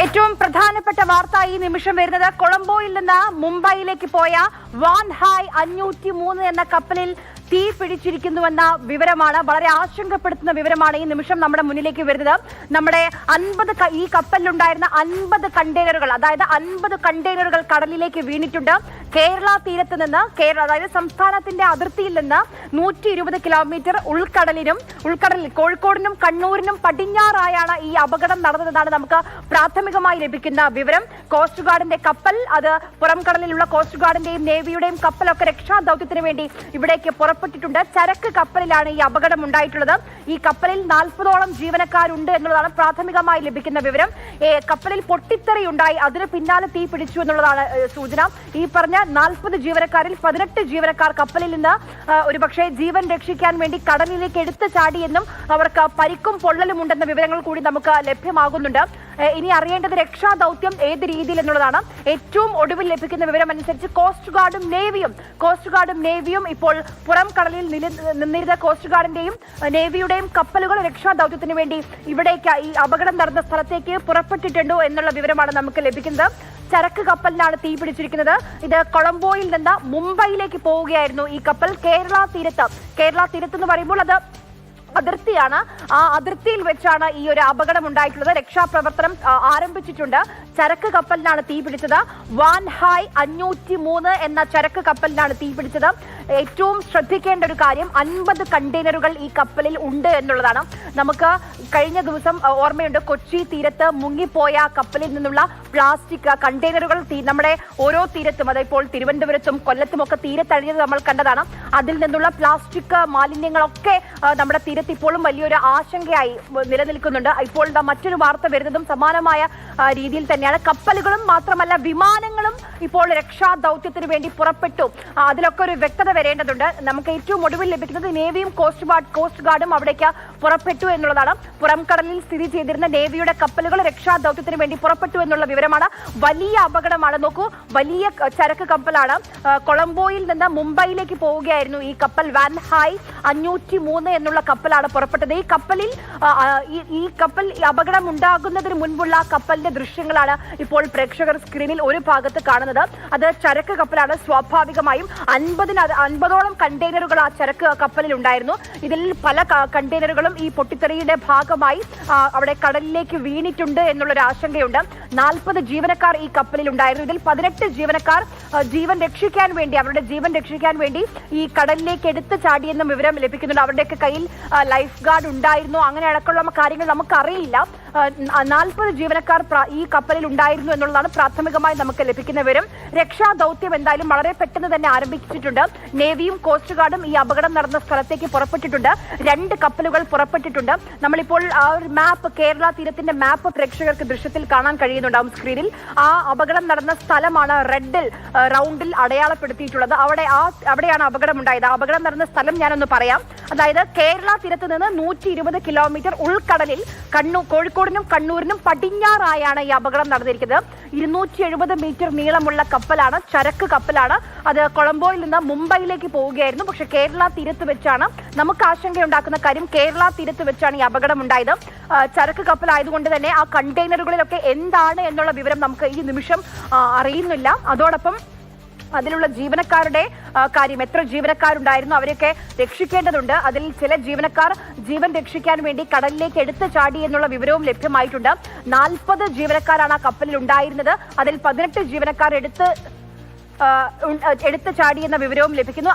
ഏറ്റവും പ്രധാനപ്പെട്ട വാർത്ത ഈ നിമിഷം വരുന്നത് കൊളംബോയിൽ നിന്ന് മുംബൈയിലേക്ക് പോയ വാൻ ഹായ് അഞ്ഞൂറ്റി മൂന്ന് എന്ന കപ്പലിൽ തീ പിടിച്ചിരിക്കുന്നുവെന്ന വിവരമാണ് വളരെ ആശങ്കപ്പെടുത്തുന്ന വിവരമാണ് ഈ നിമിഷം നമ്മുടെ മുന്നിലേക്ക് വരുന്നത്. നമ്മുടെ അൻപത് ഈ കപ്പലിലുണ്ടായിരുന്ന അൻപത് കണ്ടെയ്നറുകൾ അതായത് അൻപത് കണ്ടെയ്നറുകൾ കടലിലേക്ക് വീണിട്ടുണ്ട്. കേരള തീരത്ത് നിന്ന് കേരള അതായത് സംസ്ഥാനത്തിന്റെ അതിർത്തിയിൽ നിന്ന് നൂറ്റി ഇരുപത് കിലോമീറ്റർ ഉൾക്കടലിനും ഉൾക്കടലിൽ കോഴിക്കോടിനും കണ്ണൂരിനും പടിഞ്ഞാറായാണ് ഈ അപകടം നടന്നതെന്നാണ് നമുക്ക് പ്രാഥമികമായി ലഭിക്കുന്ന വിവരം. കോസ്റ്റ് ഗാർഡിന്റെ കപ്പൽ അത് പുറം കടലിലുള്ള കോസ്റ്റ് ഗാർഡിന്റെയും നേവിയുടെയും കപ്പലൊക്കെ രക്ഷാദൌത്യത്തിന് വേണ്ടി ഇവിടേക്ക് പുറപ്പെട്ടിട്ടുണ്ട് ചരക്ക് കപ്പലിലാണ് ഈ അപകടം ഉണ്ടായിട്ടുള്ളത് ഈ കപ്പലിൽ നാൽപ്പതോളം ജീവനക്കാരുണ്ട് എന്നുള്ളതാണ് പ്രാഥമികമായി ലഭിക്കുന്ന വിവരം. കപ്പലിൽ പൊട്ടിത്തെറി ഉണ്ടായി. അതിന് പിന്നാലെ തീ പിടിച്ചു എന്നുള്ളതാണ് സൂചന. ഈ പറഞ്ഞ നാൽപ്പത് ജീവനക്കാരിൽ പതിനെട്ട് ജീവനക്കാർ കപ്പലിൽ നിന്ന് ഒരുപക്ഷെ ജീവൻ രക്ഷിക്കാൻ വേണ്ടി കടലിലേക്ക് എടുത്തു ചാടിയെന്നും അവർക്ക് പരിക്കും പൊള്ളലും ഉണ്ടെന്ന വിവരങ്ങൾ കൂടി നമുക്ക് ലഭ്യമാകുന്നുണ്ട്. ഇനി അറിയേണ്ടത് രക്ഷാദൌത്യം ഏത് രീതിയിൽ എന്നുള്ളതാണ്. ഏറ്റവും ഒടുവിൽ ലഭിക്കുന്ന വിവരം അനുസരിച്ച് കോസ്റ്റ് ഗാർഡും നേവിയും കോസ്റ്റ് ഗാർഡും നേവിയും ഇപ്പോൾ പുറം കടലിൽ നിന്നിരുന്ന കോസ്റ്റ് ഗാർഡിന്റെയും നേവിയുടെയും കപ്പലുകൾ രക്ഷാദൌത്യത്തിന് വേണ്ടി ഇവിടേക്ക് ഈ അപകടം നടന്ന സ്ഥലത്തേക്ക് പുറപ്പെട്ടിട്ടുണ്ടോ എന്നുള്ള വിവരമാണ് നമുക്ക് ലഭിക്കുന്നത്. ചരക്ക് കപ്പലിനാണ് തീ പിടിച്ചിരിക്കുന്നത്. ഇത് കൊളംബോയിൽ നിന്ന് മുംബൈയിലേക്ക് പോവുകയായിരുന്നു ഈ കപ്പൽ. കേരള തീരത്ത് കേരള തീരത്ത് എന്ന് പറയുമ്പോൾ അത് അതിർത്തിയാണ്. ആ അതിർത്തിയിൽ വെച്ചാണ് ഈ ഒരു അപകടം ഉണ്ടായിട്ടുള്ളത്. രക്ഷാപ്രവർത്തനം ആരംഭിച്ചിട്ടുണ്ട്. ചരക്ക് കപ്പലിനാണ് തീ പിടിച്ചത്. വാൻ ഹായ് അഞ്ഞൂറ്റി മൂന്ന് എന്ന ചരക്ക് കപ്പലിനാണ് തീ പിടിച്ചത്. ഏറ്റവും ശ്രദ്ധിക്കേണ്ട ഒരു കാര്യം അൻപത് കണ്ടെയ്നറുകൾ ഈ കപ്പലിൽ ഉണ്ട് എന്നുള്ളതാണ്. നമുക്ക് കഴിഞ്ഞ ദിവസം ഓർമ്മയുണ്ട് കൊച്ചി തീരത്ത് മുങ്ങിപ്പോയ കപ്പലിൽ നിന്നുള്ള പ്ലാസ്റ്റിക് കണ്ടെയ്നറുകൾ നമ്മുടെ ഓരോ തീരത്തും അതിപ്പോൾ തിരുവനന്തപുരത്തും കൊല്ലത്തുമൊക്കെ തീരത്തഴിഞ്ഞത് നമ്മൾ കണ്ടതാണ്. അതിൽ നിന്നുള്ള പ്ലാസ്റ്റിക് മാലിന്യങ്ങളൊക്കെ നമ്മുടെ തീരത്ത് ഇപ്പോഴും വലിയൊരു ആശങ്കയായി നിലനിൽക്കുന്നുണ്ട്. ഇപ്പോൾ മറ്റൊരു വാർത്ത വരുന്നതും സമാനമായ രീതിയിൽ രീതിയിൽ തന്നെയാണ്. കപ്പലുകളും മാത്രമല്ല വിമാനങ്ങളും ഇപ്പോൾ രക്ഷാ ദൗത്യത്തിന് വേണ്ടി പുറപ്പെട്ടു. അതിലൊക്കെ ഒരു വ്യക്തത വരേണ്ടതുണ്ട്. നമുക്ക് ഏറ്റവും ഒടുവിൽ ലഭിക്കുന്നത് നേവിയും കോസ്റ്റ് ഗാർഡ് കോസ്റ്റ് ഗാർഡും അവിടേക്ക് പുറപ്പെട്ടു എന്നുള്ളതാണ്. പുറംകടലിൽ സ്ഥിതി ചെയ്തിരുന്ന നേവിയുടെ കപ്പലുകൾ രക്ഷാ ദൗത്യത്തിന് വേണ്ടി പുറപ്പെട്ടു എന്നുള്ള വിവരമാണ്. വലിയ അപകടമാണ്. നോക്കൂ വലിയ ചരക്ക് കപ്പലാണ്. കൊളംബോയിൽ നിന്ന് മുംബൈയിലേക്ക് പോവുകയായിരുന്നു ഈ കപ്പൽ വാൻ ഹായ് അഞ്ഞൂറ്റി മൂന്ന് എന്നുള്ള കപ്പലാണ് പുറപ്പെട്ടത്. ഈ കപ്പലിൽ ഈ- കപ്പൽ അപകടം ഉണ്ടാകുന്നതിന് മുൻപുള്ള കപ്പലിന്റെ ദൃശ്യങ്ങളാണ് ഇപ്പോൾ പ്രേക്ഷകർ സ്ക്രീനിൽ ഒരു ഭാഗത്ത് കാണുന്നത്. അത് ചരക്ക് കപ്പലാണ്. സ്വാഭാവികമായും അൻപതിന് അൻപതോളം കണ്ടെയ്നറുകൾ ആ ചരക്ക് കപ്പലിൽ ഉണ്ടായിരുന്നു. ഇതിൽ പല കണ്ടെയ്നറുകളും ഈ പൊട്ടിത്തെറിയുടെ ഭാഗമായി അവിടെ കടലിലേക്ക് വീണിട്ടുണ്ട് എന്നുള്ളൊരു ആശങ്കയുണ്ട്. നാൽപ്പത് ജീവനക്കാർ ഈ കപ്പലിൽ ഉണ്ടായിരുന്നു. ഇതിൽ പതിനെട്ട് ജീവനക്കാർ ജീവൻ രക്ഷിക്കാൻ വേണ്ടി അവരുടെ ജീവൻ രക്ഷിക്കാൻ വേണ്ടി ഈ കടലിലേക്ക് എടുത്തു ചാടിയെന്നും വിവരം ലഭിക്കുന്നുണ്ട്. അവരുടെയൊക്കെ കയ്യിൽ ലൈഫ് ഗാർഡ് ഉണ്ടായിരുന്നു. അങ്ങനെ അടക്കമുള്ള കാര്യങ്ങൾ നമുക്കറിയില്ല. നാൽപ്പത് ജീവനക്കാർ ഈ കപ്പലിൽ ഉണ്ടായിരുന്നു എന്നുള്ളതാണ് പ്രാഥമികമായി നമുക്ക് ലഭിക്കുന്ന വിവരം. രക്ഷാ ദൌത്യം എന്തായാലും വളരെ പെട്ടെന്ന് തന്നെ ആരംഭിച്ചിട്ടുണ്ട്. നേവിയും കോസ്റ്റ് ഗാർഡും ഈ അപകടം നടന്ന സ്ഥലത്തേക്ക് പുറപ്പെട്ടിട്ടുണ്ട്. രണ്ട് കപ്പലുകൾ പുറപ്പെട്ടിട്ടുണ്ട്. നമ്മളിപ്പോൾ ആ ഒരു മാപ്പ് കേരള തീരത്തിന്റെ മാപ്പ് പ്രേക്ഷകർക്ക് ദൃശ്യത്തിൽ കാണാൻ കഴിയുന്നുണ്ടാവും സ്ക്രീനിൽ ആ അപകടം നടന്ന സ്ഥലമാണ് റെഡിൽ റൗണ്ടിൽ അടയാളപ്പെടുത്തിയിട്ടുള്ളത്. അവിടെ ആ അവിടെയാണ് അപകടം ഉണ്ടായത് അപകടം നടന്ന സ്ഥലം ഞാനൊന്ന് പറയാം. അതായത് കേരള തീരത്ത് നിന്ന് നൂറ്റി കിലോമീറ്റർ ഉൾക്കടലിൽ കണ്ണൂർ കോഴിക്കോടിനും കണ്ണൂരിനും പടിഞ്ഞാറായാണ് ഈ അപകടം നടന്നിരിക്കുന്നത്. ഇരുന്നൂറ്റി എഴുപത് മീറ്റർ നീളമുള്ള കപ്പലാണ് ചരക്ക് കപ്പലാണ്. അത് കൊളംബോയിൽ നിന്ന് മുംബൈയിലേക്ക് പോവുകയായിരുന്നു. പക്ഷെ കേരള തീരത്ത് വെച്ചാണ് നമുക്ക് ആശങ്കയുണ്ടാക്കുന്ന കാര്യം. കേരള തീരത്ത് വെച്ചാണ് ഈ അപകടം ഉണ്ടായത് ചരക്ക് കപ്പലായതുകൊണ്ട് തന്നെ ആ കണ്ടെയ്നറുകളിലൊക്കെ എന്താണ് എന്നുള്ള വിവരം നമുക്ക് ഈ നിമിഷം അറിയുന്നില്ല. അതോടൊപ്പം അതിലുള്ള ജീവനക്കാരുടെ കാര്യം. എത്ര ജീവനക്കാരുണ്ടായിരുന്നു അവരെയൊക്കെ രക്ഷിക്കേണ്ടതുണ്ട്. അതിൽ ചില ജീവനക്കാർ ജീവൻ രക്ഷിക്കാൻ വേണ്ടി കടലിലേക്ക് എടുത്തു ചാടി എന്നുള്ള വിവരവും ലഭ്യമായിട്ടുണ്ട്. നാൽപ്പത് ജീവനക്കാരാണ് ആ കപ്പലിൽ ഉണ്ടായിരുന്നത്. അതിൽ പതിനെട്ട് ജീവനക്കാർ എടുത്ത് എടുത്തു ചാടി എന്ന വിവരവും ലഭിക്കുന്നു.